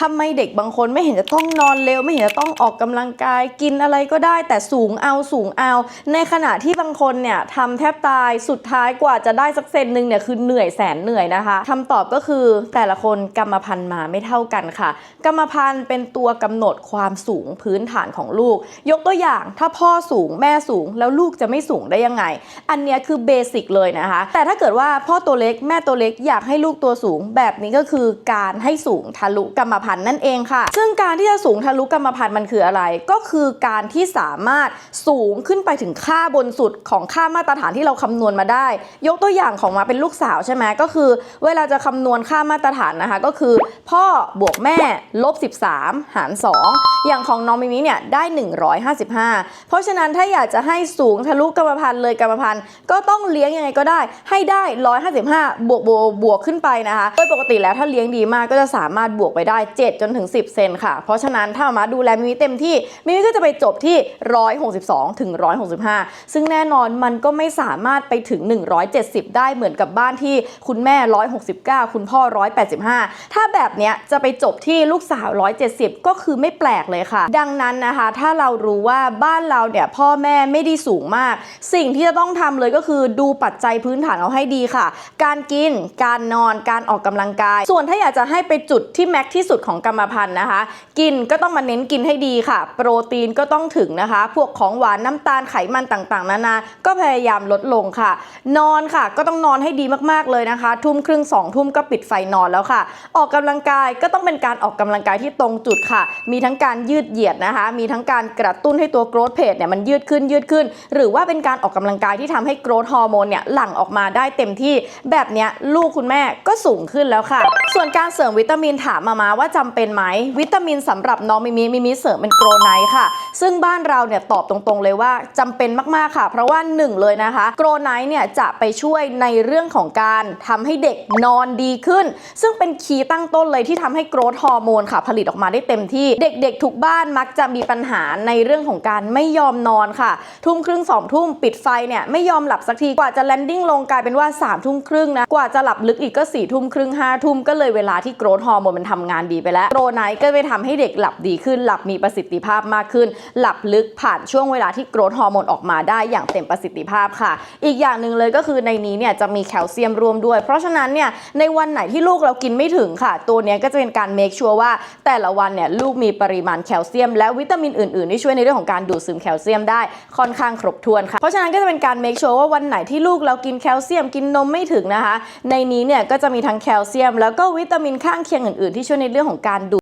ทำไมเด็กบางคนไม่เห็นจะต้องนอนเร็ว ไม่เห็นจะต้องออกกำลังกายกินอะไรก็ได้ แต่สูงเอาสูงเอา ในขณะที่บางคนเนี่ยทำแทบตายสุดท้ายกว่าจะได้สักเซนหนึ่งเนี่ยคือเหนื่อยแสนเหนื่อยนะคะคำตอบก็คือแต่ละคนกรรมพันธุ์มาไม่เท่ากันค่ะ กรรมพันธุ์เป็นตัวกำหนดความสูงพื้นฐานของลูก ยกตัวอย่างถ้าพ่อสูงแม่สูงแล้วลูกจะไม่สูงได้ยังไง อันเนี้ยคือเบสิกเลยนะคะ แต่ถ้าเกิดว่าพ่อตัวเล็กแม่ตัวเล็กอยากให้ลูกตัวสูง แบบนี้ก็คือการให้สูงทะลุกรรมพันธุ์นั่นเองค่ะ ซึ่งการที่จะสูงทะลุกรรมพันธุ์มันคืออะไร ก็คือการที่สามารถสูงขึ้นไปถึงค่าบนสุดของค่ามาตรฐานที่เราคำนวณมาได้ ยกตัวอย่างของมาเป็นลูกสาวใช่ไหมก็คือ เวลาจะคำนวณค่ามาตรฐานนะคะ ก็คือ พ่อบวกแม่ลบ 13 หาร 2 อย่างของน้องมิมิเนี่ยได้ 155 เพราะฉะนั้นถ้าอยากจะให้สูงทะลุกรรมพันธุ์เลยกรรมพันธุ์ก็ต้องเลี้ยงยังไงก็ได้ ให้ได้ 155 บวกบวกบวกขึ้นไปนะคะโดยปกติแล้วถ้าเลี้ยงดีมากก็จะสามารถบวกไปได้7 จนถึง 10 เซนค่ะ เพราะฉะนั้นถ้ามาดูแลมิมิเต็มที่มิมิก็จะไปจบที่ 162 ถึง 165 ซึ่งแน่นอนมันก็ไม่สามารถไปถึง 170 ได้เหมือนกับบ้านที่คุณแม่ 169 คุณพ่อ 185 ถ้าแบบเนี้ยจะไปจบที่ลูกสาว 170 ก็คือไม่แปลกเลยค่ะ ดังนั้นนะคะ ถ้าเรารู้ว่าบ้านเราเนี่ยพ่อแม่ไม่ได้สูงมาก สิ่งที่จะต้องทำเลยก็คือดูปัจจัยพื้นฐานเอาให้ดีค่ะ การกิน การนอน การออกกำลังกาย ส่วนถ้าอยากจะให้ไปจุดที่แม็กที่สุดของกรรมพันธุ์นะคะ กินก็ต้องมาเน้นกินให้ดีค่ะ โปรตีนก็ต้องถึงนะคะ พวกของหวานน้ำตาลไขมันต่างๆ นานา ก็พยายามลดลงค่ะ นอนค่ะก็ต้องนอนให้ดีมากๆเลยนะคะ ทุ่มครึ่งสองทุ่มก็ปิดไฟนอนแล้วค่ะ ออกกำลังกายก็ต้องเป็นการออกกำลังกายที่ตรงจุดค่ะ มีทั้งการยืดเหยียดนะคะ มีทั้งการกระตุ้นให้ตัวโกรทเพจเนี่ยมันยืดขึ้นยืดขึ้น หรือว่าเป็นการออกกำลังกายที่ทำให้โกรทฮอร์โมนเนี่ยหลั่งออกมาได้เต็มที่แบบเนี้ยลูกคุณแม่ก็สูงขึ้นแล้วค่ะ ส่วนการเสริมวิตามินถามมามาว่าจำเป็นไหมวิตามินสำหรับน้องมิมิมิมิเสริมเป็นโกรไนท์ค่ะ ซึ่งบ้านเราเนี่ยตอบตรงๆเลยว่าจำเป็นมากๆค่ะ เพราะว่าหนึ่งเลยนะคะโกรไนท์เนี่ยจะไปช่วยในเรื่องของการทำให้เด็กนอนดีขึ้น ซึ่งเป็นคีย์ตั้งต้นเลยที่ทำให้โกรทฮอร์โมนค่ะผลิตออกมาได้เต็มที่เด็กๆทุกบ้านมักจะมีปัญหาในเรื่องของการไม่ยอมนอนค่ะ ทุ่มครึ่งสองทุ่มปิดไฟเนี่ยไม่ยอมหลับสักทีกว่าจะแลนดิ้งลงกลายเป็นว่า3ามทุ่มครึ่งนะกว่าจะหลับลึกอีกก็4ี่ทุ่มครึ่งห้าทุ่มก็เลยเวลาที่โกรทฮอร์โมนมันทำงานดีไปแล้วโปรไนท์ก็ไปทำให้เด็กหลับดีขึ้น หลับมีประสิทธิภาพมากขึ้น หลับลึกผ่านช่วงเวลาที่โกรทฮอร์โมนออกมาได้อย่างเต็มประสิทธิภาพค่ะ อีกอย่างหนึ่งเลยก็คือในนี้เนี่ยจะมีแคลเซียมรวมด้วย เพราะฉะนั้นเนี่ยในวันไหนที่ลูกเรากินไม่ถึงค่ะ ตัวนี้ก็จะเป็นการเมคชัวร์ว่าแต่ละวันเนี่ยลูกมีปริมาณแคลเซียม และวิตามินอื่นๆที่ช่วยในเรื่องของการดูดซึมแคลเซียมได้ค่อนข้างครบถ้วนค่ะเพราะฉะนั้นก็จะเป็นการเมคชัวร์ว่าวันไหนที่ลูกเรากินแคลเซียมกินนมไม่ถึงนะคะ ในนี้เนี่ยก็จะมีทั้งแคลเซียม แล้วก็วิตามินข้างเคียงอื่นๆที่ช่วยในเรื่องของการดู